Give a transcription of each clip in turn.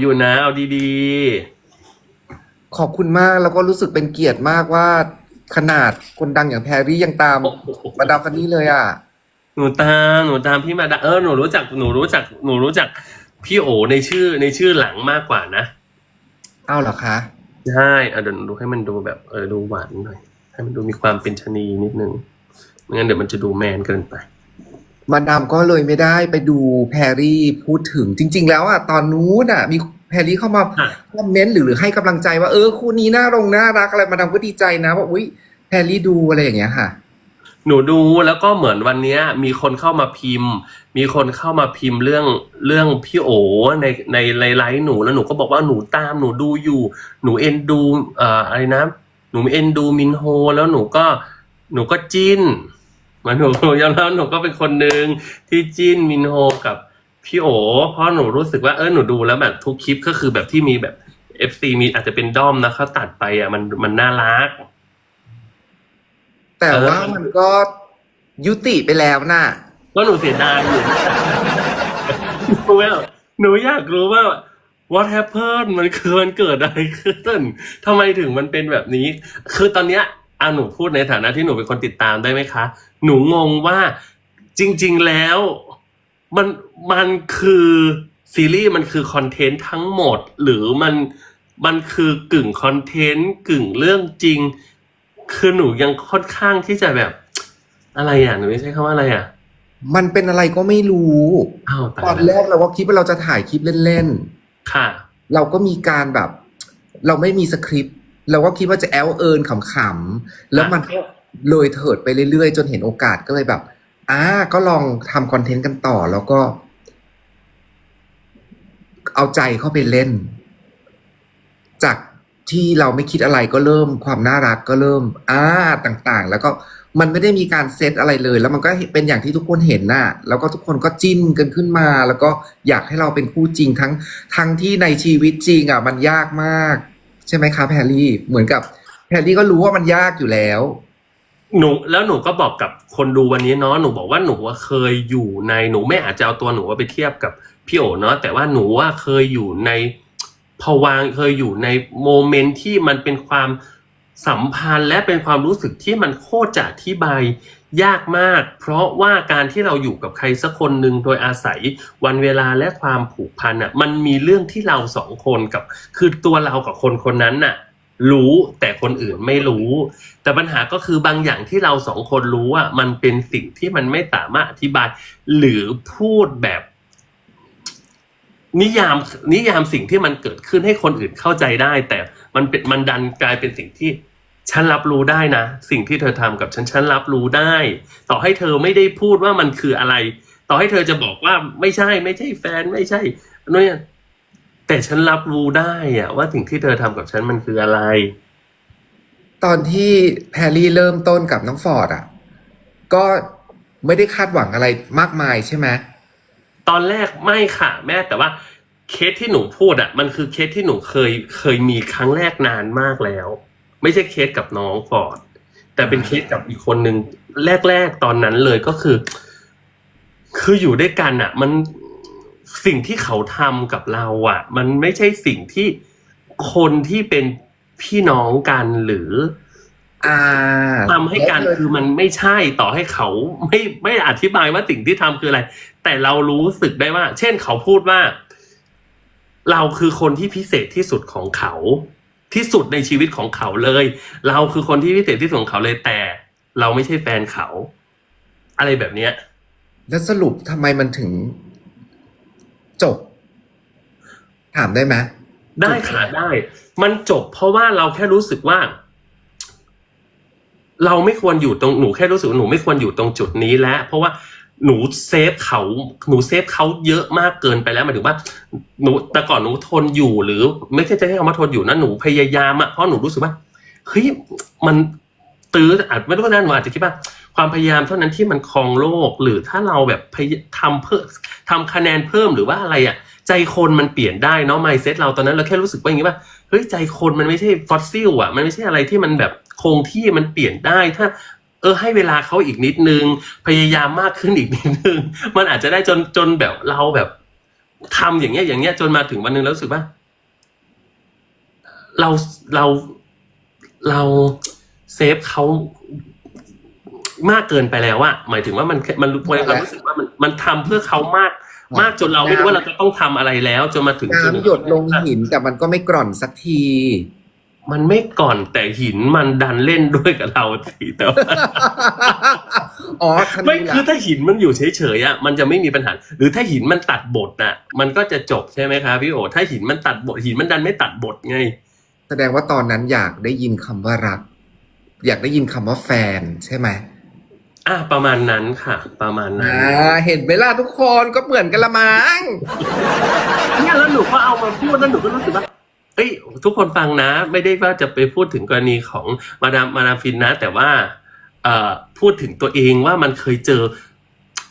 อยู่นะ เอาดีขอบคุณมากแล้วก็รู้สึกเป็นเกียรติมากว่า ขนาดคนดังอย่างแพรรี่ยังตามๆโอ้โหมาดามฟันนี่เลยอะหนูตามหนูตามพี่มาดาเออหนูรู้จักหนูรู้จักหนูรู้จักพี่โอในชื่อในชื่อหลังมากกว่านะ เอาเหรอคะ ใช่เอาเดี๋ยวหนูดูให้มันดูแบบเออดูหวานหน่อย ให้มันดูมีความเป็นชะนีนิดนึงไม่งั้นเดี๋ยวมันจะดูแมนเกินไป มาดามก็เลยไม่ได้ไปดูแพรรี่พูดถึงจริง ๆ แล้วอะตอนนู้นอะ มีแพรรี่เข้ามาค่ะคอมเมนต์หรือหรือให้กำลังใจว่าเออคู่นี้น่ารงน่ารักอะไรมาดามก็ดีใจนะว่าอุ้ยแพรรี่ดูอะไรอย่างเงี้ยค่ะ หนูดูแล้วก็เหมือนวันเนี้ย มีคนเข้ามาพิมพ์ มีคนเข้ามาพิมพ์เรื่องเรื่องพี่โอในในในไลฟ์หนูแล้วหนูก็บอกว่าหนูตามหนูดูอยู่ หนูเอ็นดูเอ่ออะไรนะหนูเอ็นดูมินโฮแล้วหนูก็หนูก็จิ้น มาหนูหนูยอมรับหนูก็เป็นคนหนึ่งที่จิ้นมินโฮกับพี่โอเพราะหนูรู้สึกว่าเออหนูดูแล้วแบบทุกคลิปก็คือแบบที่มีแบบเอฟซีมีอาจจะเป็นด้อมนะเขาตัดไปอะมันมันน่ารัก แต่เออว่ามันก็ยุติไปแล้วน่ะ ก็หนูเสียดายอยู่หนูแบบหนูอยากรู้ว่า what happened มันคือมันเกิดอะไรขึ้นทำไมถึงมันเป็นแบบนี้ คือตอนเนี้ย อะหนูพูดในฐานะที่หนูเป็นคนติดตามได้ไหมคะ หนูงงว่าจริง ๆแล้วมันมันคือซีรีส์มันคือคอนเทนต์ทั้งหมด หรือมันมันคือกึ่งคอนเทนต์กึ่งเรื่องจริง คือหนูยังค่อนข้างที่จะแบบ อะไรอะหนูไม่ใช่คำว่าอะไรอะ มันเป็นอะไรก็ไม่รู้อ้าวตายตอนแล้วแรกเราก็คิดว่าเราจะถ่ายคลิปเล่นค่ะๆเราก็มีการแบบ เราไม่มีสคริปต์ เราก็คิดว่าจะแอลเอิญขำๆแล้วมันก็เลยเถิดไปเรื่อยๆ จนเห็นโอกาสก็เลยแบบอ่าก็ลองทำคอนเทนต์กันต่อแล้วก็ เอาใจเข้าไปเล่น จากที่เราไม่คิดอะไรก็เริ่มความน่ารักก็เริ่มอ่าต่างๆ แล้วก็มันไม่ได้มีการเซตอะไรเลย แล้วมันก็เป็นอย่างที่ทุกคนเห็นน่ะ แล้วก็ทุกคนก็จิ้นกันขึ้นมา แล้วก็อยากให้เราเป็นคู่จริงทั้งทั้งที่ในชีวิตจริงอะมันยากมากใช่ไหมคะแพรรี่เหมือนกับแพรรี่ก็รู้ว่ามันยากอยู่แล้ว หนูแล้วหนูก็บอกกับคนดูวันนี้เนาะหนูบอกว่าหนูว่าเคยอยู่ในหนูไม่อาจจะเอาตัวหนูว่าไปเทียบกับพี่โอเนาะแต่ว่าหนูว่าเคยอยู่ในภวางเคยอยู่ในโมเมนต์ที่มันเป็นความสัมพันธ์และเป็นความรู้สึกที่มันโคตรจะอธิบาย ยากมาก เพราะว่าการที่เราอยู่กับใครสักคนหนึ่งโดยอาศัยวันเวลาและความผูกพันอะ มันมีเรื่องที่เราสองคนกับ คือตัวเรากับคนคนนั้นน่ะ รู้แต่คนอื่นไม่รู้ แต่ปัญหาก็คือบางอย่างที่เราสองคนรู้อะมันเป็นสิ่งที่มันไม่สามารถอธิบาย หรือพูดแบบ นิยามนิยามสิ่งที่มันเกิดขึ้นให้คนอื่นเข้าใจได้ แต่มันเป็นมันดันกลายเป็นสิ่งที่ ฉันรับรู้ได้นะ สิ่งที่เธอทำกับฉันฉันรับรู้ได้ ต่อให้เธอไม่ได้พูดว่ามันคืออะไร ต่อให้เธอจะบอกว่าไม่ใช่ ไม่ใช่แฟนไม่ใช่เนี่ยแต่ฉันรับรู้ได้อะว่าสิ่งที่เธอทำกับฉันมันคืออะไร ตอนที่แพรรี่เริ่มต้นกับน้องฟอร์ดอะ ก็ไม่ได้คาดหวังอะไรมากมายใช่ไหมตอนแรกไม่ค่ะ แม่แต่ว่าเคสที่หนูพูดอะ มันคือเคสที่หนูเคยเคยมีครั้งแรกนานมากแล้ว ไม่ใช่เคสกับน้องฟอร์ดแต่เป็นเคสกับอีกคนหนึ่งแรก ๆ ตอนนั้นเลยก็คือ คืออยู่ด้วยกันอะ มันสิ่งที่เขาทำกับเราอะ มันไม่ใช่สิ่งที่คนที่เป็นพี่น้องกันหรืออ่าทำให้การคือมันไม่ใช่ต่อให้เขาไม่ไม่อธิบายว่าสิ่งที่ทำคืออะไร แต่เรารู้สึกได้ว่า เช่นเขาพูดว่า เราคือคนที่พิเศษที่สุดของเขา ที่สุดในชีวิตของเขาเลย เราคือคนที่พิเศษที่สุดของเขาเลยแต่ เราไม่ใช่แฟนเขา อะไรแบบเนี้ย แล้วสรุปทำไมมันถึง จบ ถามได้ไหมได้ค่ะได้ มันจบเพราะว่าเราแค่รู้สึกว่า เราไม่ควรอยู่ตรงหนูแค่รู้สึกว่าหนูไม่ควรอยู่ตรงจุดนี้แล้วเพราะว่า หนูเซฟเขาหนูเซฟเขาเยอะมากเกินไปแล้วหมายถึงว่าหนูแต่ก่อนหนูทนอยู่หรือ ไม่ใช่จะให้คำว่าทนอยู่นะหนูพยายามอะเพราะหนูรู้สึกว่าเฮ้ยมันตื้ออาจไม่รู้ว่านั่นหนูอาจจะคิดว่าความพยายามเท่านั้นที่มันครองโลกหรือถ้าเราแบบพยทำเพิ่มทำคะแนนเพิ่มหรือว่าอะไรอะใจคนมันเปลี่ยนได้เนาะไมเซ็ตเราตอนนั้นเราแค่รู้สึกว่าอย่างนี้ว่าเฮ้ยใจคนมันไม่ใช่ฟอสซิลอะมันไม่ใช่อะไรที่มันแบบคงที่มันเปลี่ยนได้ถ้า เออให้เวลาเขาอีกนิดนึง พยายามมากขึ้นอีกนิดนึง มันอาจจะได้จนจนแบบเราแบบทำอย่างเงี้ยอย่างเงี้ยจนมาถึงวันหนึงแล้วรู้สึกว่า เราเราเราเซฟเขามากเกินไปแล้วอะหมายถึงว่ามันมันรู้ความรู้สึกว่ามันมันทำเพื่อเขามาก มากจนเราไม่รู้ว่าเราจะต้องทำอะไรแล้ว จนมาถึงจุน้ำหยดลงหินแต่มันก็ไม่กร่อนสักที มันไม่ก่อนแต่หินมันดันเล่นด้วยกับเราสิแต่ว่าอ๋อฉันไม่รู้คือละถ้าหินมันอยู่เฉยๆอะมันจะไม่มีปัญหา หรือถ้าหินมันตัดบทน่ะ มันก็จะจบใช่ไหมครับพี่โอถ้าหินมันตัดบทหินมันดันไม่ตัดบทไง แสดงว่าตอนนั้นอยากได้ยินคำว่ารัก อยากได้ยินคำว่าแฟนใช่ไหมอะประมาณนั้นค่ะ ประมาณนั้นอ่าเห็นไหมล่ะทุกคนก็เหมือนกันละมั้ง เนี่ยแล้วหนูก็เอามาพูดแล้วหนูก็รู้สึกว่า เอ้ยทุกคนฟังนะ ไม่ได้ว่าจะไปพูดถึงกรณีของมาดามมาดามฟินนะ แต่ว่าเอ่อพูดถึงตัวเองว่ามันเคยเจอ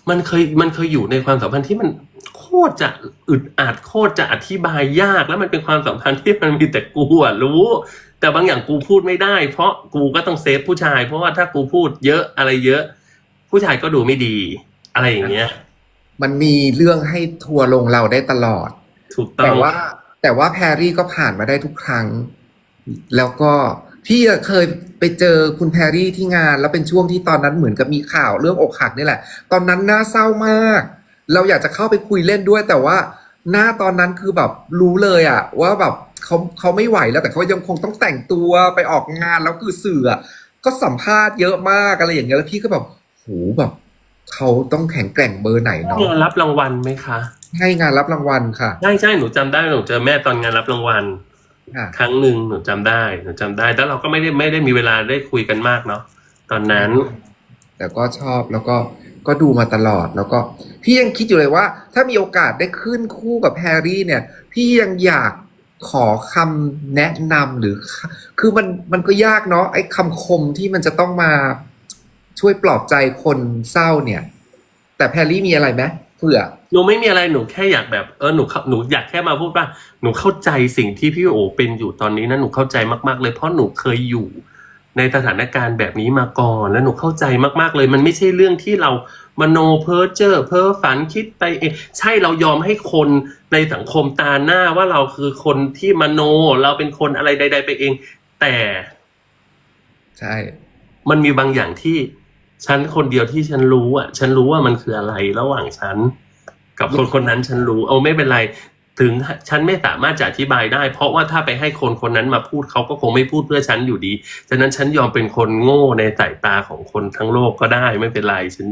มันเคยมันเคยอยู่ในความสัมพันธ์ที่มันโคตรจะอึดอัดโคตรจะอธิบายยากแล้วมันเป็นความสัมพันธ์ที่มันมีแต่กูอะรู้ แต่บางอย่างกูพูดไม่ได้ เพราะกูก็ต้องเซฟผู้ชาย เพราะว่าถ้ากูพูดเยอะอะไรเยอะ ผู้ชายก็ดูไม่ดี อะไรอย่างเงี้ย มันมีเรื่องให้ทัวร์ลงเราได้ตลอด ถูกต้อแต่งว่า แต่ว่าแพรรี่ก็ผ่านมาได้ทุกครั้ง แล้วก็พี่เคยไปเจอคุณแพรรี่ที่งาน แล้วเป็นช่วงที่ตอนนั้นเหมือนกับมีข่าวเรื่องอกหักนี่แหละ ตอนนั้นน่าเศร้ามาก เราอยากจะเข้าไปคุยเล่นด้วย แต่ว่าหน้าตอนนั้นคือแบบรู้เลยอะว่าแบบเขาเขาไม่ไหวแล้วแต่เขายังคงต้องแต่งตัวไปออกงานแล้วคือสื่อก็สัมภาษณ์เยอะมากอะไรอย่างเงี้ยแล้วพี่ก็แบบโหแบบเขาต้องแข็งแกร่งเบอร์ไหนเนาะรับรางวัลไหมคะ ให้งานรับรางวัลค่ะ ใช่ใช่หนูจำได้หนูเจอแม่ตอนงานรับรางวัล ค่ะ ครั้งหนึ่งหนูจำได้หนูจำได้แต่เราก็ไม่ได้ไม่ได้มีเวลาได้คุยกันมากเนาะตอนนั้น แต่ก็ชอบแล้วก็ก็ดูมาตลอดแล้วก็ พี่ยังคิดอยู่เลยว่า ถ้ามีโอกาสได้ขึ้นคู่กับแฮร์รี่เนี่ย พี่ยังอยากขอคำแนะนำหรือ คือมันมันก็ยากเนาะไอ้คำคมที่มันจะต้องมาช่วยปลอบใจคนเศร้าเนี่ย แต่แพรรี่มีอะไรไหมเผื่อ หนูไม่มีอะไรหนูแค่อยากแบบเออหนูเข้าหนูอยากแค่มาพูดว่า หนูเข้าใจสิ่งที่พี่โอเป็นอยู่ตอนนี้นะหนูเข้าใจมาก ๆ เลยเพราะหนูเคยอยู่ ในสถานการณ์แบบนี้มาก่อน แล้วหนูเข้าใจมากๆเลย มันไม่ใช่เรื่องที่เรามโนเพ้อเจ้อเพ้อฝันคิดไปเองใช่เรายอมให้คนในสังคมตาหน้าว่าเราคือคนที่มโนเราเป็นคนอะไรใด ๆ ไปเอง แต่ ใช่ มันมีบางอย่างที่ฉันคนเดียวที่ฉันรู้อะ ฉันรู้ว่ามันคืออะไรระหว่างฉัน กับคนคนนั้นฉันรู้ เอาไม่เป็นไร ถึงฉันไม่สามารถจะอธิบายได้ เพราะว่าถ้าไปให้คนคนนั้นมาพูดเขาก็คงไม่พูดเพื่อฉันอยู่ดี ฉะนั้นฉันยอมเป็นคนโง่ในสายตาของคนทั้งโลกก็ได้ไม่เป็นไรฉัน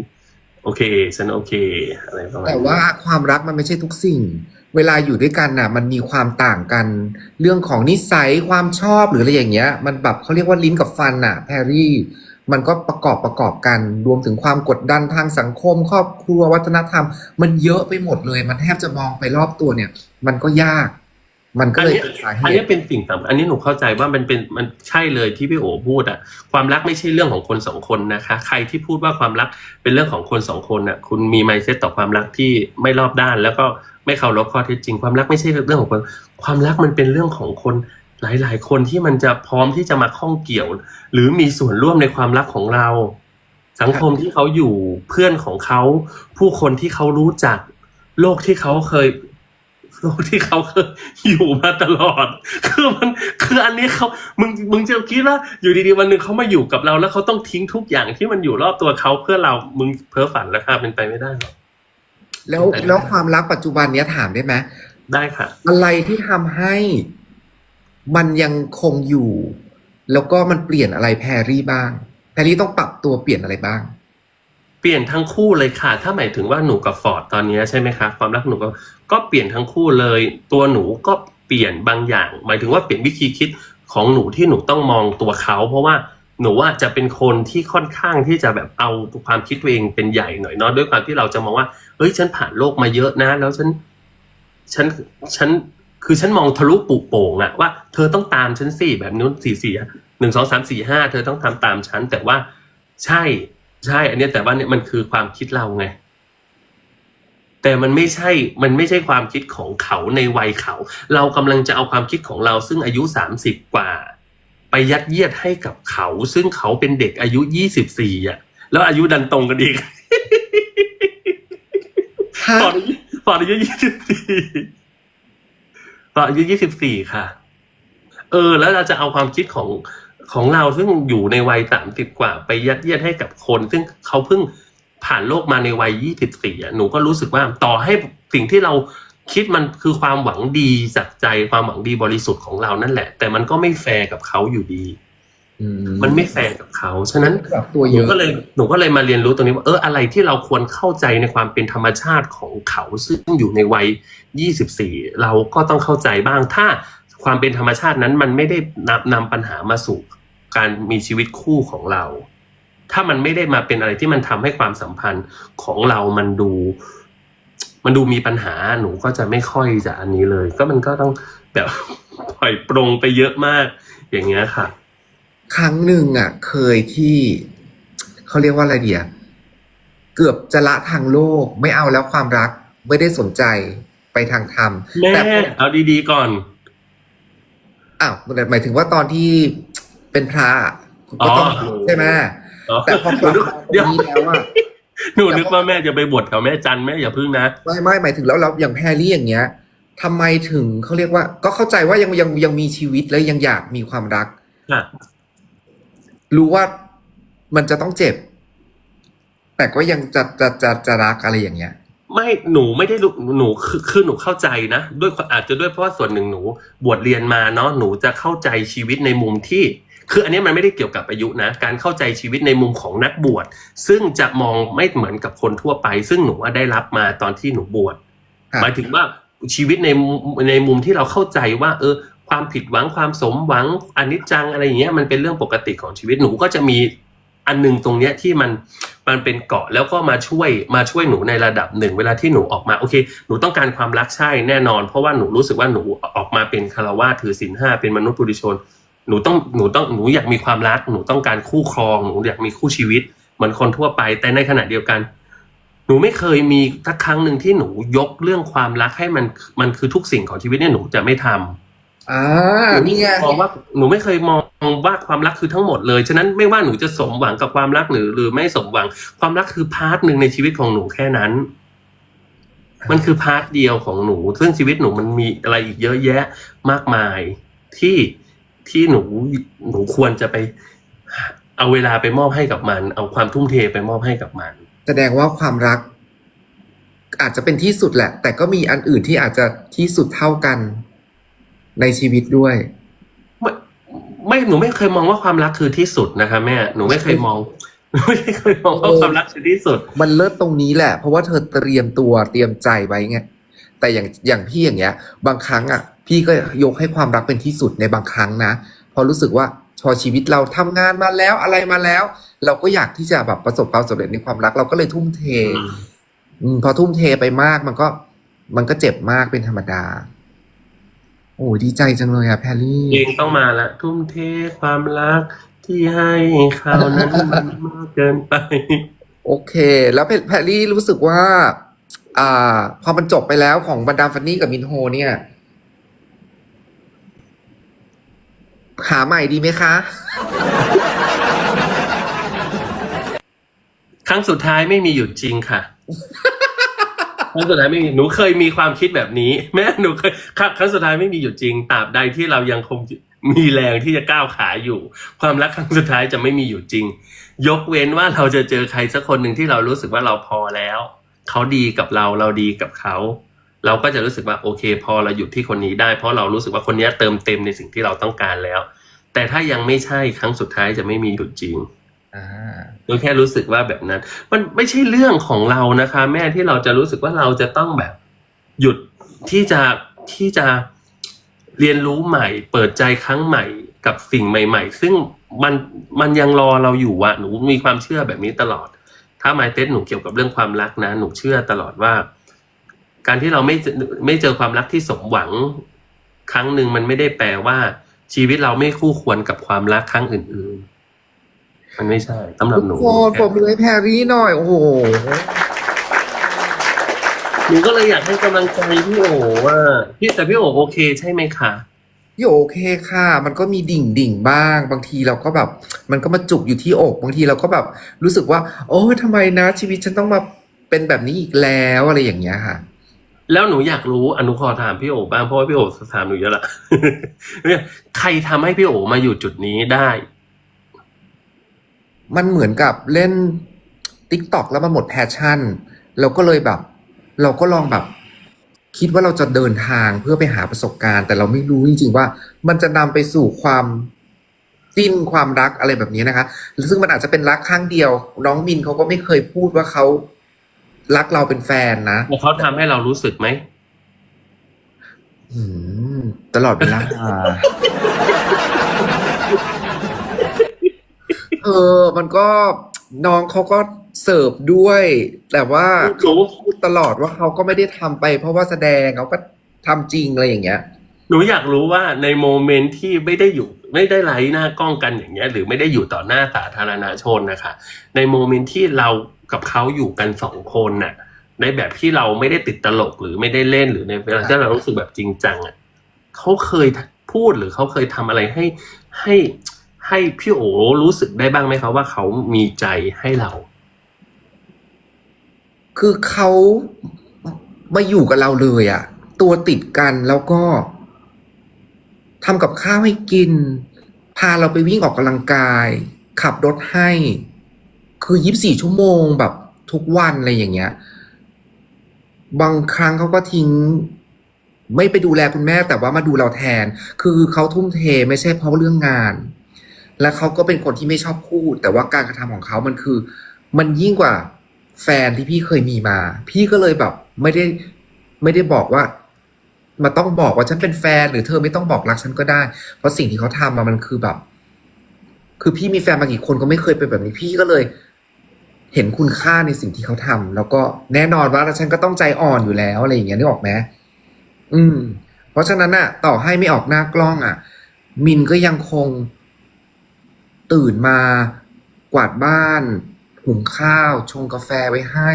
โอเค ฉันโอเคอะไรประมาณแต่ว่าความรักมันไม่ใช่ทุกสิ่ง เวลาอยู่ด้วยกันน่ะ มันมีความต่างกัน เรื่องของนิสัยความชอบหรืออะไรอย่างเงี้ย มันแบบเขาเรียกว่าลิ้นกับฟันน่ะ แพรรี่ มันก็ประกอบประกอบกัน รวมถึงความกดดันทางสังคม ครอบครัววัฒนธรรม มันเยอะไปหมดเลย มันแทบจะมองไปรอบตัวเนี่ย มันก็ยาก มันก็เลยเป็นสาเหอันนี้ตุเป็นสิ่งสำคัญอันนี้หนูเข้าใจว่ามันเป็นมันใช่เลยที่พี่โอพูดอะความรักไม่ใช่เรื่องของคนสองคนนะคะ ใครที่พูดว่าความรักเป็นเรื่องของคนสองคนน่ะ คุณมีไมเซ็ตต่อความรักที่ไม่รอบด้าน แล้วก็ไม่เคารพข้อเท็จจริง ความรักไม่ใช่เรื่องของคน ความรักมันเป็นเรื่องของคน หลาย ๆ คนที่มันจะพร้อมที่จะมาข้องเกี่ยว หรือมีส่วนร่วมในความรักของเรา สังคมที่เขาอยู่เพื่อนของเขา ผู้คนที่เขารู้จัก โลกที่เขาเคยโลกที่เขาเคยอยู่มาตลอด คือมันคืออันนี้เขามึงมึงจะคิดว่าอยู่ดีๆวันหนึ่งเขามาอยู่กับเรา แล้วเขาต้องทิ้งทุกอย่างที่มันอยู่รอบตัวเขาเพื่อเรามึงเพ้อฝันแล้วค่ะเป็นไปไม่ได้หรอกแล้วแล้วความรักปัจจุบันเนี้ยถามได้ไหมได้ค่ะ อะไรที่ทำให้ มันยังคงอยู่ แล้วก็มันเปลี่ยนอะไรแพรรี่บ้าง แพรรี่ต้องปรับตัวเปลี่ยนอะไรบ้าง เปลี่ยนทั้งคู่เลยค่ะ ถ้าหมายถึงว่าหนูกับฟอร์ดตอนนี้ใช่ไหมคะ ความรักหนูก็ก็เปลี่ยนทั้งคู่เลย ตัวหนูก็เปลี่ยนบางอย่าง หมายถึงว่าเปลี่ยนวิธีคิดของหนูที่หนูต้องมองตัวเขา เพราะว่าหนูว่าจะเป็นคนที่ค่อนข้างที่จะแบบเอาความคิดตัวเองเป็นใหญ่หน่อยเนาะด้วยความที่เราจะมองว่าเฮ้ยฉันผ่านโลกมาเยอะนะ แล้วฉัน ฉันฉัน คือฉันมองทะลุปุโป่งอะว่าเธอต้องตามฉันสิแบบนู้นสี่สี่หนึ่งสองสามสี่ห้าเธอต้องทำตามฉันแต่ว่าใช่ใช่ อันเนี้ยแต่ว่าเนี่ยมันคือความคิดเราไง แต่มันไม่ใช่ มันไม่ใช่ความคิดของเขาในวัยเขา เรากำลังจะเอาความคิดของเราซึ่งอายุสามสิบกว่า ไปยัดเยียดให้กับเขา ซึ่งเขาเป็นเด็กอายุยี่สิบสี่อะ แล้วอายุดันตรงกันอีกฮะฟอร์ดฟปอนอายุยี่สิบสี่ ปอนอายุยี่สิบสี่ค่ะ เออ แล้วเราจะเอาความคิดของของเราซึ่งอยู่ในวัยสามสิบกว่า ไปยัดเยียดให้กับคน ซึ่งเขาเพิ่งผ่านโลกมาในวัยยี่สิบสี่อะหนูก็รู้สึกว่าต่อให้สิ่งที่เราคิดมันคือความหวังดีจากใจความหวังดีบริสุทธิ์ของเรานั่นแหละ แต่มันก็ไม่แฟร์กับเขาอยู่ดีอืมันไม่แฟร์กับเขา ฉะนั้นแบบตัวหเยนูอะก็เลยหนูก็เลยมาเรียนรู้ตรงนี้ว่าเอออะไรที่เราควรเข้าใจในความเป็นธรรมชาติของเขา ซึ่งอยู่ในวัย 24 เราก็ต้องเข้าใจบ้าง ถ้าความเป็นธรรมชาตินั้นมันไม่ได้นำนำปัญหามาสู่การมีชีวิตคู่ของเรา ถ้ามันไม่ได้มาเป็นอะไรที่มันทำให้ความสัมพันธ์ของเรามันดู มันดูมีปัญหาหนูก็จะไม่ค่อยจะอันนี้เลย ก็มันก็ต้องแบบปล่อยปรงไปเยอะมาก อย่างเงี้ยค่ะ ครั้งหนึ่งอะ เคยที่เขาเรียกว่าอะไรเดียเกือบจะละทางโลก ไม่เอาแล้วความรักไม่ได้สนใจ ไปทางธรรมแม่แต่พอเอาดีๆก่อนอ้าวหมายถึงว่าตอนที่เป็นพระก็ต้องอ๋อใช่ไหมอ๋อแต่พอกลับมาตเดี๋ยวรงนี้แล้วอะหนูนึกว่าแม่จะไปบวชกับแม่จันแม่อย่าพึ่งนะไม่ไม่หมายถึงแล้วเราอย่างแพรรี่อย่างเงี้ยทำไมถึงเขาเรียกว่า ก็เข้าใจว่ายังยังยังมีชีวิตและยังอยากมีความรักค่ะรู้ว่ามันจะต้องเจ็บ แต่ก็ยังจะจะจะจะรักอะไรอย่างเงี้ย ไม่หนูไม่ได้รู้หนูคือคือหนูเข้าใจนะ ด้วยอาจจะด้วยเพราะว่าส่วนหนึ่งหนูบวชเรียนมาเนาะหนูจะเข้าใจชีวิตในมุมที่ คืออันนี้มันไม่ได้เกี่ยวกับอายุนะ การเข้าใจชีวิตในมุมของนักบวชซึ่งจะมองไม่เหมือนกับคนทั่วไป ซึ่งหนูว่าได้รับมาตอนที่หนูบวชครับหมายถึงว่าชีวิตในมุมในมุมที่เราเข้าใจว่า เออ ความผิดหวังความสมหวังอนิจจังอะไรอย่างเงี้ยมันเป็นเรื่องปกติของชีวิตหนูก็จะมี อันหนึงตรงเนี้ยที่มันมันเป็นเกาะแล้วก็มาช่วยมาช่วยหนูในระดับหนึ่ง เวลาที่หนูออกมาโอเค หนูต้องการความรักใช่แน่นอน เพราะว่าหนูรู้สึกว่าหนูออกมาเป็นคารวาถือศีลห้าเป็นมนุษย์ปุถุชน หนูต้องหนูต้องหนูอยากมีความรัก หนูต้องการคู่ครอง หนูอยากมีคู่ชีวิตเหมือนคนทั่วไป แต่ในขณะเดียวกัน หนูไม่เคยมีสักครั้งหนึ่งที่หนูยกเรื่องความรักให้มันมันคือทุกสิ่งของชีวิตเนี่ยหนูจะไม่ทำ อ่าหนูนี่ไงมองว่าหนูไม่เคยมองว่าความรักคือทั้งหมดเลย ฉะนั้นไม่ว่าหนูจะสมหวังกับความรักหรือ หรือไม่สมหวัง ความรักคือพาร์ทหนึ่งในชีวิตของหนูแค่นั้น มันคือพาร์ทเดียวของหนู ซึ่งชีวิตหนูมันมีอะไรอีกเยอะแยะมากมายที่ที่หนูหนูควรจะไป เอาเวลาไปมอบให้กับมัน เอาความทุ่มเทไปมอบให้กับมัน แสดงว่าความรัก อาจจะเป็นที่สุดแหละ แต่ก็มีอันอื่นที่อาจจะที่สุดเท่ากัน ในชีวิตด้วย ไม่ไม่หนูไม่เคยมองว่าความรักคือที่สุดนะคะแม่หนูไม่เคยมองหนูไม่เคยมองว่าความรักคือที่สุด มันเลิศตรงนี้แหละ เพราะว่าเธอเตรียมตัวเตรียมใจไว้ไงแต่อย่างอย่างพี่อย่างเงี้ย บางครั้งอะ พี่ก็ยกให้ความรักเป็นที่สุดในบางครั้งนะเพอรู้สึกว่าพอชีวิตเราทำงานมาแล้วอะไรมาแล้ว เราก็อยากที่จะแบบประสบความสำเร็จในความรักเราก็เลยทุ่มเท อืมพอทุ่มเทไปมากมันก็ มันก็เจ็บมากเป็นธรรมดา โอ้ดีใจจังเลยอะแพรรี่เพลงต้องมาละทุ่มเทความรักที่ให้เขานั้นมันมากเกินไป โอเค แล้วแพแพรรี่รู้สึกว่า อ่า พอมันจบไปแล้วของบรรดาฟันนี่กับมินโฮเนี่ยหาใหม่ดีไหมคะ ครั้งสุดท้ายไม่มีหยุดจริงค่ะ ครั้งสุดท้ายไม่มีหนูเคยมีความคิดแบบนี้ แม่หนูเคยครั้งครั้งสุดท้ายไม่มีหยุดจริงตราบใดที่เรายังคงมีแรงที่จะก้าวขาอยู่ ความรักครั้งสุดท้ายจะไม่มีอยู่จริง ยกเว้นว่าเราจะเจอใครสักคนหนึ่งที่เรารู้สึกว่าเราพอแล้ว เขาดีกับเราเราดีกับเขา เราก็จะรู้สึกว่าโอเค พอเราหยุดที่คนนี้ได้ เพราะเรารู้สึกว่าคนนี้เติมเต็มในสิ่งที่เราต้องการแล้ว แต่ถ้ายังไม่ใช่ครั้งสุดท้ายจะไม่มีหยุดจริง หนูแค่รู้สึกว่าแบบนั้น มันไม่ใช่เรื่องของเรานะคะ แม่ที่เราจะรู้สึกว่าเราจะต้องแบบ หยุดที่จะที่จะเรียนรู้ใหม่ เปิดใจครั้งใหม่กับสิ่งใหม่ ๆ ซึ่งมันมันยังรอเราอยู่อะหนูมีความเชื่อแบบนี้ตลอด ถ้าไมเต็หนูเกี่ยวกับเรื่องความรักนะ หนูเชื่อตลอดว่า การที่เราไม่ไม่เจอความรักที่สมหวัง ครั้งหนึ่งมันไม่ได้แปลว่า ชีวิตเราไม่คู่ควรกับความรักครั้งอื่น ๆ มันไม่ใช่สำหรับทุกหนูคนปรบมือให้แพรรี่หน่อย โอ้โหหนูก็เลยอยากให้กำลังใจพี่โอว่าพี่แต่พี่โอโอเคใช่ไหมคะพี่โอเคค่ะ มันก็มีดิ่งดิ่งๆบ้าง บางทีเราก็แบบ มันก็มาจุกอยู่ที่อก บางทีเราก็แบบ รู้สึกว่า โอ้ยทำไมนะ ชีวิตฉันต้องมาเป็นแบบนี้อีกแล้วอะไรอย่างเงี้ยค่ะ แล้วหนูอยากรู้อนุขอถามพี่โอบ้างเพราะว่าพี่โอถามหนูเยอะละเนี่ยใครทำให้พี่โอมาอยู่จุดนี้ได้ มันเหมือนกับเล่น t ิ k t o k แล้วมันหมดแพชชั่น เราก็เลยแบบ เราก็ลองแบบ คิดว่าเราจะเดินทางเพื่อไปหาประสบการณ์ แต่เราไม่รู้จริงๆว่า มันจะนำไปสู่ความจิ้นความรักอะไรแบบนี้นะคะ ซึ่งมันอาจจะเป็นรักครั้งเดียว น้องมินเขาก็ไม่เคยพูดว่าเขารักเราเป็นแฟนนะแล้วเขาทำให้เรารู้สึกไหม อืมตลอดเวลา เออ มันก็น้องเขาก็เสิร์ฟด้วย แต่ว่าหนูพูดตลอดว่าเขาก็ไม่ได้ทำไป เพราะว่าแสดงเขาก็ทำจริงอะไรอย่างเงี้ยหนูอยากรู้ว่าในโมเมนต์ที่ไม่ได้อยู่ไม่ได้ไลฟ์หน้ากล้องกันอย่างเงี้ย หรือไม่ได้อยู่ต่อหน้าสาธารณชนนะคะ ในโมเมนต์ที่เรากับเขาอยู่กันสองคนน่ะ ในแบบที่เราไม่ได้ติดตลกหรือไม่ได้เล่นหรือในเวลาที่เรารู้สึกแบบจริงจังอะเขาเคยพูดหรือเขาเคยทำอะไรให้ให้ ให้พี่โอรู้สึกได้บ้างไหมคะว่าเขามีใจให้เรา คือเขามาอยู่กับเราเลยอะตัวติดกันแล้วก็ทำกับข้าวให้กิน พาเราไปวิ่งออกกำลังกาย ขับรถให้ คือยีิบสี่ชั่วโมงแบบทุกวันอะไรอย่างเงี้ย บางครั้งเขาก็ทิ้ง ไม่ไปดูแลคุณแม่แต่ว่ามาดูเราแทน คือเขาทุ่มเทไม่ใช่เพราะเรื่องงาน และเขาก็เป็นคนที่ไม่ชอบพูด แต่ว่าการกระทำของเขามันคือ มันยิ่งกว่าแฟนที่พี่เคยมีมา พี่ก็เลยแบบไม่ได้ไม่ได้บอกว่ามาต้องบอกว่าฉันเป็นแฟน หรือเธอไม่ต้องบอกรักฉันก็ได้ เพราะสิ่งที่เขาทำมามันคือแบบ คือพี่มีแฟนมากี่คนก็ไม่เคยเป็นแบบนี้ พี่ก็เลย เห็นคุณค่าในสิ่งที่เขาทำแล้วก็แน่นอนว่าฉันก็ต้องใจอ่อนอยู่แล้วอะไรอย่างเงี้ยนึกออกไหมอืม เพราะฉะนั้นน่ะต่อให้ไม่ออกหน้ากล้องอะมินก็ยังคง ตื่นมากวาดบ้านหุงข้าว ชงกาแฟไว้ให้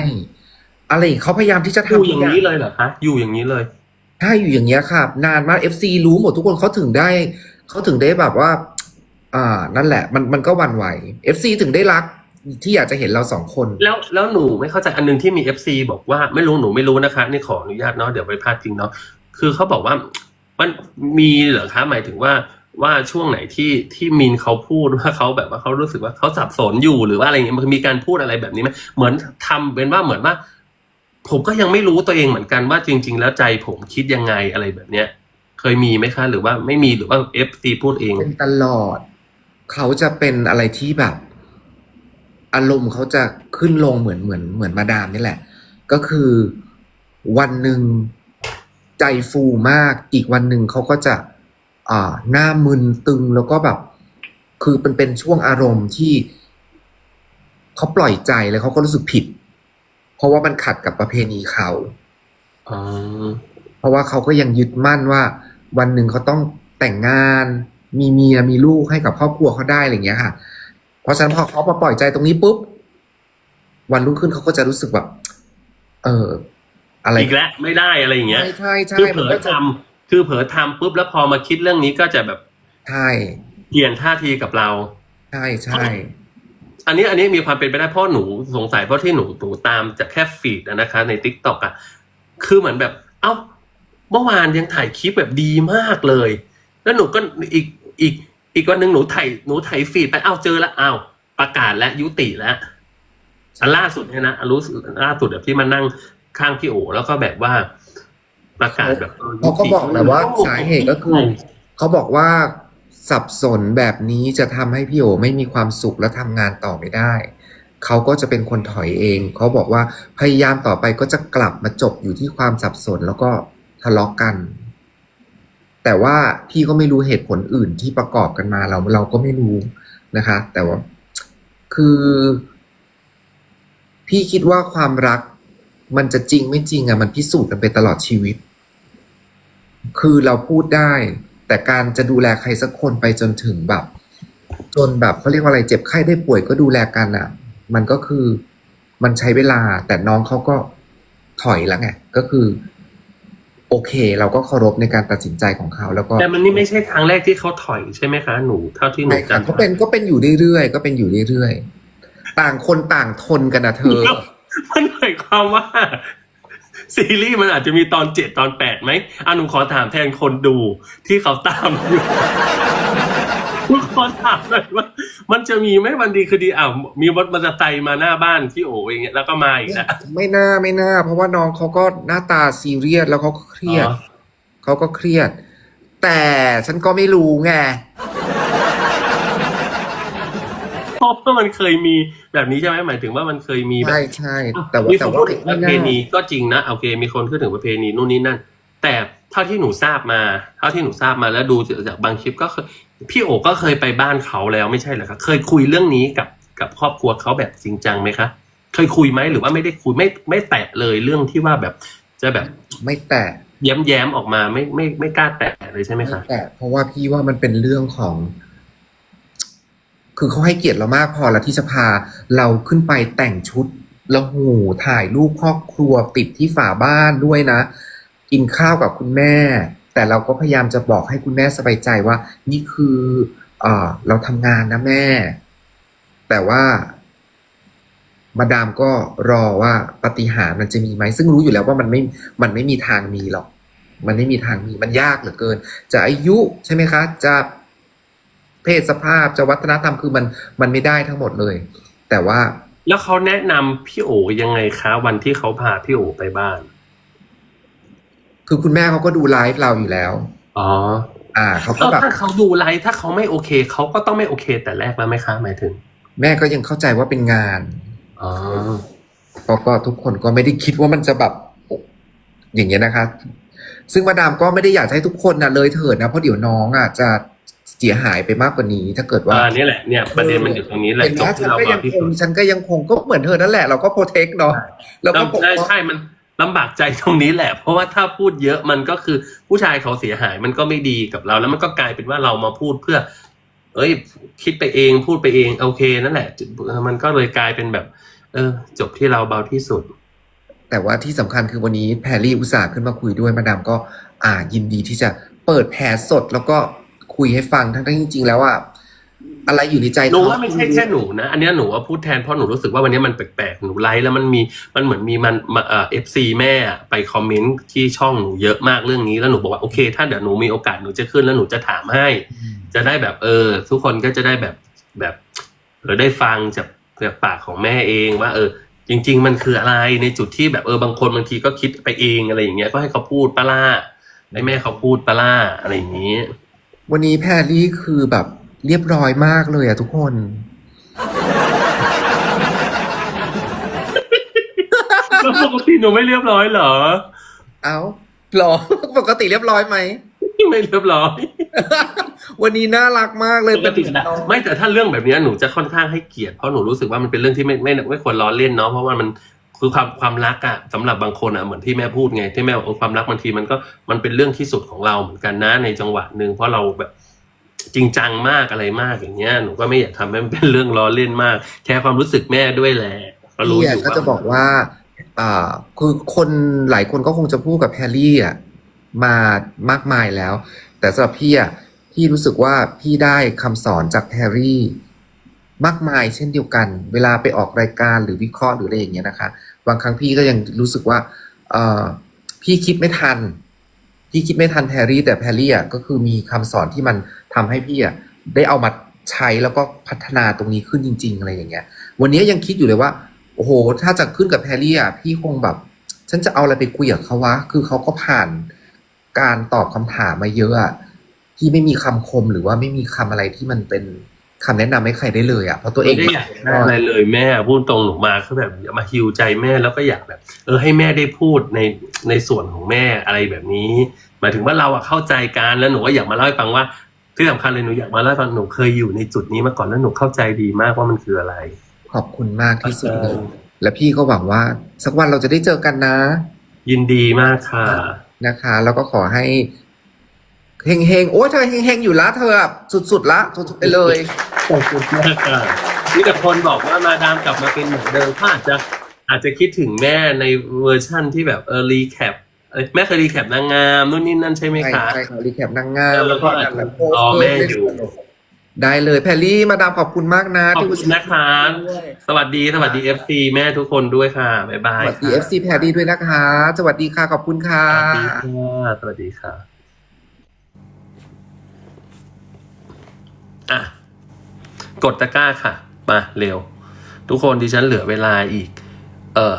อะไรอย่างเขาพยายามที่จะอยู่ทำอย่างนี้เลยเหรอคะอยู่อย่างนี้เลยใช่อยู่อย่างเงี้ยครับนานมาก FC รู้หมดทุกคนเขาถึงได้เขาถึงได้แบบว่า อ่า นั่นแหละ มันมันก็หวันไหว FC ถึงได้รักที่อยากจะเห็นเราสองคน แล้วแล้วหนูไม่เข้าใจอันหนึงที่มีเอฟซีบอกว่าไม่รู้หนูไม่รู้นะคะนี่ขออนุญาตเนาะเดี๋ยวไปพลาดจริงเนาะคือเขาบอกว่ามันมีเหรอคะหมายถึงว่า ว่าช่วงไหนที่ที่มินเขาพูดว่าเขาแบบว่าเขารู้สึกว่าเขาสับสนอยู่หรือว่าอะไรเงี้ยมันมีการพูดอะไรแบบนี้ไหมเหมือนทำเป็นว่าเหมือนว่า ผมก็ยังไม่รู้ตัวเองเหมือนกันว่าจริง ๆ แล้วใจผมคิดยังไงอะไรแบบเนี้ย เคยมีไหมคะ หรือว่าไม่มีหรือว่าเอฟซีพูดเองเป็นตลอด เขาจะเป็นอะไรที่แบบ อารมณ์เขาจะขึ้นลงเหมือนเหมือนเหมือนมาดามนี่แหละ ก็คือวันหนึ่งใจฟูมากอีกวันหนึ่งเขาก็จะ หน้ามึนตึงแล้วก็แบบ คือเป็นเป็นช่วงอารมณ์ที่เขาปล่อยใจแล้วเขาก็รู้สึกผิด เพราะว่ามันขัดกับประเพณีเขาอ๋อเพราะว่าเขาก็ยังยึดมั่นว่า วันหนึ่งเขาต้องแต่งงาน มีเมียมีลูกให้กับครอบครัวเขาได้อะไรอย่างเงี้ยค่ะ เพราะฉะนั้นพอเขามาปล่อยใจตรงนี้ปุ๊บวันรุ่งขึ้นเขาก็จะรู้สึกแบบ เอออะไรอีกแล้วไม่ได้อะไรอย่างเงี้ยใช่ใช่ใช่คือเผลมันอก็จะทำ คือเผลอทำปุ๊บแล้วพอมาคิดเรื่องนี้ก็จะแบบใช่เปลี่ยนท่าทีกับเรา ใช่ใช่ อันนี้อันนี้มีความเป็นไปได้เพราะหนูสงสัยเพราะที่หนูหนูตามจากแค่ฟีดอะนะคะ ในทิกตอกอะคือเหมือนแบบ เอ้า เมื่อวานยังถ่ายคลิปแบบดีมากเลย แล้วหนูก็อีกอีก อีกวันหนึ่งหนูถ่ายหนูถ่ายฟีดไปเอ้าเจอแล้วอ้าวประกาศและยุติแล้วอันล่าสุดเนี่ยนะอันรู้สึกล่าสุดแบบที่มานั่งข้างพี่โอแล้วก็แบบว่า ประกาศแบบเขาก็บอกแหละว่าสาเหตุก็คือเขาบอกว่าสับสนแบบนี้จะทำให้พี่โอไม่มีความสุขและทำงานต่อไม่ได้ เขาก็จะเป็นคนถอยเอง เขาบอกว่าพยายามต่อไปก็จะกลับมาจบอยู่ที่ความสับสนแล้วก็ทะเลาะกัน แต่ว่าพี่ก็ไม่รู้เหตุผลอื่นที่ประกอบกันมาเราเราก็ไม่รู้นะคะ แต่ว่าคือ พี่คิดว่าความรัก มันจะจริงไม่จริงอะมันพิสูจน์กันไปตลอดชีวิต คือเราพูดได้ แต่การจะดูแลใครสักคนไปจนถึงแบบ จนแบบเขาเรียกว่าอะไรเจ็บไข้ได้ป่วยก็ดูแลกันอะมันก็คือมันใช้เวลา แต่น้องเขาก็ถอยแล้วไงก็คือ โอเค เราก็เคารพในการตัดสินใจของเขาแล้วก็แต่มันนี่ไม่ใช่ครั้งแรกที่เขาถอยใช่ไหมคะหนูเท่าที่หนูใช่ค่ะจำก็เป็นก็เป็นอยู่เรื่อยๆก็เป็นอยู่เรื่อยๆต่างคนต่างทนกันนะเธอ มันหมายความว่า ซีรีส์มันอาจจะมีตอนเจ็ดตอนแปดไหมอะหนูขอถามแทนคนดูที่เขาตามอยู่หนูขอถามหน่อยว่า มันจะมีไหมวันดีคือดีอะมีรถมอเตอร์ไซค์มาหน้าบ้านพี่โออย่างเงี้ยแล้วก็มาอีกแล้วไม่น่าไม่น่า เพราะว่าน้องเขาก็หน้าตาซีเรียสแล้วเขาก็เครียดอ๋อเขาก็เครียด แต่ฉันก็ไม่รู้ไงเพ ราะว่ามันเคยมีแบบนี้ใช่ไหมหมายถึงว่ามันเคยมีแบบใช่ใช่แต่ว่ามีคแต่นว่าพูดถึงปไม่ระน่าเพณีก็จริงนะโอเคมีคนพูดถึงประเพณีนู่นนี่นั่น แต่เท่าที่หนูทราบมา เท่าที่หนูทราบมาแล้วดูจากบางคลิปก็เคยพี่โอก็เคยไปบ้านเขาแล้วไม่ใช่เหรอคะเคยคุยเรื่องนี้กับกับครอบครัวเขาแบบจริงจังไหมคะเคยคุยไหมหรือว่าไม่ได้คุยไม่ไม่แตะเลยเรื่องที่ว่าแบบจะแบบไม่แตะแย้มแย้มๆออกมาไม่ไม่ไม่กล้าแตะเลยใช่ไหมไม่คะ แตะเพราะว่าพี่ว่ามันเป็นเรื่องของ คือเขาให้เกียรติเรามากพอแล้วที่จะพาเราขึ้นไปแต่งชุดแล้วหูถ่ายรูปครอบครัวติดที่ฝาบ้านด้วยนะ กินข้าวกับคุณแม่ แต่เราก็พยายามจะบอกให้คุณแม่สบายใจว่า นี่คือเออเราทำงานนะแม่ แต่ว่ามาดามก็รอว่าปฏิหารมันจะมีไหม ซึ่งรู้อยู่แล้วว่ามันไม่ มันไม่มีทางมีหรอก มันไม่มีทางมี มันยากเหลือเกิน จะอายุใช่ไหมคะ จะ เพศสภาพจะวัฒนธรรมคือมันมันไม่ได้ทั้งหมดเลย แต่ว่า แล้วเขาแนะนำพี่โอยังไงคะ วันที่เขาพาพี่โอไปบ้าน คือคุณแม่เขาก็ดูไลฟ์เราอยู่แล้ว อ๋ออ่าเขาก็แล้วแบบ ถ้าเขาดูไลฟ์ถ้าเขาไม่โอเค เขาก็ต้องไม่โอเคแต่แรกแล้วไหมคะหมายถึงแม่ก็ยังเข้าใจว่าเป็นงาน อ๋อเพราะก็ทุกคนก็ไม่ได้คิดว่ามันจะแบบ อย่างเงี้ยนะคะ ซึ่งมาดามก็ไม่ได้อยากจะให้ทุกคนนะเลยเถิดนะเพราะเดี๋ยวน้องอะจะเสียหายไปมากกว่านี้ ถ้าเกิดว่าอ่านี่แหละเนี่ยประเด็นมันอยู่ตรงนี้แหละเห็นไหจมบฉัที่นเราก็บอยักงที่คสุงดฉันก็ยังคงก็เหมือนเธอนั่นแหละเราก็โปรเทคเนาะเราก็ปกใช่ป้อง ใช่มันลำบากใจตรงนี้แหละ เพราะว่าถ้าพูดเยอะมันก็คือผู้ชายเขาเสียหายมันก็ไม่ดีกับเรา แล้วมันก็กลายเป็นว่าเรามาพูดเพื่อ เอ้ย คิดไปเองพูดไปเองโอเคนั่นแหละมันก็เลยกลายเป็นแบบ เออ จบที่เราเบาที่สุด แต่ว่าที่สำคัญคือวันนี้แพรรี่อุตส่าห์ขึ้นมาคุยด้วยมาดามก็อ่ายินดีที่จะเปิดแผลสดแล้วก็ คุยให้ฟังทั้งที่จริงๆแล้วอะอะไรอยู่ในใจหนูเขาว่าไม่ใช่แค่หนูนะอันเนี้ยหนูว่าพูดแทนเพราะหนูรู้สึกว่าวันนี้มันแปลกๆหนูไลฟ์แล้วมันมีมันเหมือนมีมันมาเอ่อฟซีแม่อะไปคอมเมนต์ที่ช่องหนูเยอะมากเรื่องนี้แล้วหนูบอกว่าโอเค ถ้าเดี๋ยวหนูมีโอกาสหนูจะขึ้นแล้วหนูจะถามให้ จะได้แบบเออ ทุกคนก็จะได้แบบแบบเออได้ฟังจากจากปากของแม่เองว่า เออ จริง ๆ มันคืออะไรในจุดที่แบบเออบางคนบางทีก็คิดไปเองอะไรอย่างเงี้ยก็ให้เขาพูดปะล่าให้แม่เขาพูดปะล่าอะไรอย่างนี้ วันนี้แพรรี่คือแบบเรียบร้อยมากเลยอะทุกคน แล้วปกติหนูไม่เรียบร้อยเหรอ เอาหรอ ปกติเรียบร้อยไหม ไม่เรียบร้อยวันนี้น่ารักมากเลยปกตินะไม่แต่ถ้าเรื่องแบบเนี้ยหนูจะค่อนข้างให้เกียรติเพราะหนูรู้สึกว่ามันเป็นเรื่องที่ไม่ไม่ไม่ควรล้อเล่นเนาะเพราะว่ามัน คือความความรักอะสำหรับบางคนอะเหมือนที่แม่พูดไงที่แม่บอกเออความรักบางทีมันก็มันเป็นเรื่องที่สุดของเราเหมือนกันนะในจังหวะหนึ่งเพราะเราแบบจริงจังมากอะไรมากอย่างเงี้ยหนูก็ไม่อยากทำให้มันเป็นเรื่องล้อเล่นมาก แค่ความรู้สึกแม่ด้วยแหละก็รู้พี่ออะยู่ก็จะบอกว่าอ่าคือคนหลายคนก็คงจะพูดกับแพรรี่อะมามากมายแล้ว แต่สำหรับพี่อะพี่รู้สึกว่าพี่ได้คำสอนจากแพรรี่ มากมายเช่นเดียวกัน เวลาไปออกรายการหรือวิเคราะห์หรืออะไรอย่างเงี้ยนะคะ บางครั้งพี่ก็ยังรู้สึกว่าเออพี่คิดไม่ทัน พี่คิดไม่ทันแพรรี่ แต่แพรรี่อะก็คือมีคำสอนที่มันทำให้พี่อะได้เอามาใช้แล้วก็พัฒนาตรงนี้ขึ้นจริง ๆ อะไรอย่างเงี้ย วันนี้ยังคิดอยู่เลยว่า โอ้โห ถ้าจะขึ้นกับแพรรี่อะพี่คงแบบ ฉันจะเอาอะไรไปคุยกับเขาวะ คือเขาก็ผ่านการตอบคำถามมาเยอะอะพี่ไม่มีคำคมหรือว่าไม่มีคำอะไรที่มันเป็น คำแนะนำให้ใครได้เลยอะเพราะตัวเอไม่งได้อยากได้อะไรเลยแม่พูดตรงหนูมาคือแบบอยากมาฮิวใจแม่แล้วก็อยากแบบ เออให้แม่ได้พูดในในส่วนของแม่อะไรแบบนี้ หมายถึงว่าเราอะเข้าใจกันแล้วหนูก็อยากมาเล่าให้ฟังว่าที่สำคัญเลยหนูอยากมาเล่าให้ฟังหนูเคยอยู่ในจุดนี้มาก่อนแล้วหนูเข้าใจดีมากว่ามันคืออะไร ขอบคุณมากที่สุดเลยและพี่ก็หวังว่า สักวันเราจะได้เจอกันนะ ยินดีมากค่ะนะคะ แล้วก็ขอให้ เฮงเฮงโอ้ยเธอเฮงเฮงอยู่ละเธอแบบสุดๆละสุดๆไปเลยขอบคุณมากค่ะมีแต่คนบอกว่ามาดามกลับมาเป็นเหมือนเดิมถ้าอาจจะอาจจะคิดถึงแม่ในเวอร์ชั่นที่แบบเออรีแคปแม่เคยรีแคปนางงามนู่นนี่นั่นใช่ไหมคะใช่ค่ะรีแคปนางงามแล้วก็อาจจะรอแม่อยู่ได้เลยแพรรี่มาดามขอบคุณมากนะขอบคุณนะคะสวัสดีสวัสดีเอฟซีแม่ทุกคนด้วยค่ะบ๊ายบายสวัสดีเอฟซีแพรรี่ด้วยนะคะ สวัสดีค่ะขอบคุณค่ะสวัสดีค่ะสวัสดีค่ะ อะ กดตะกร้าค่ะ มาเร็ว ทุกคนดิฉันเหลือเวลาอีก เออ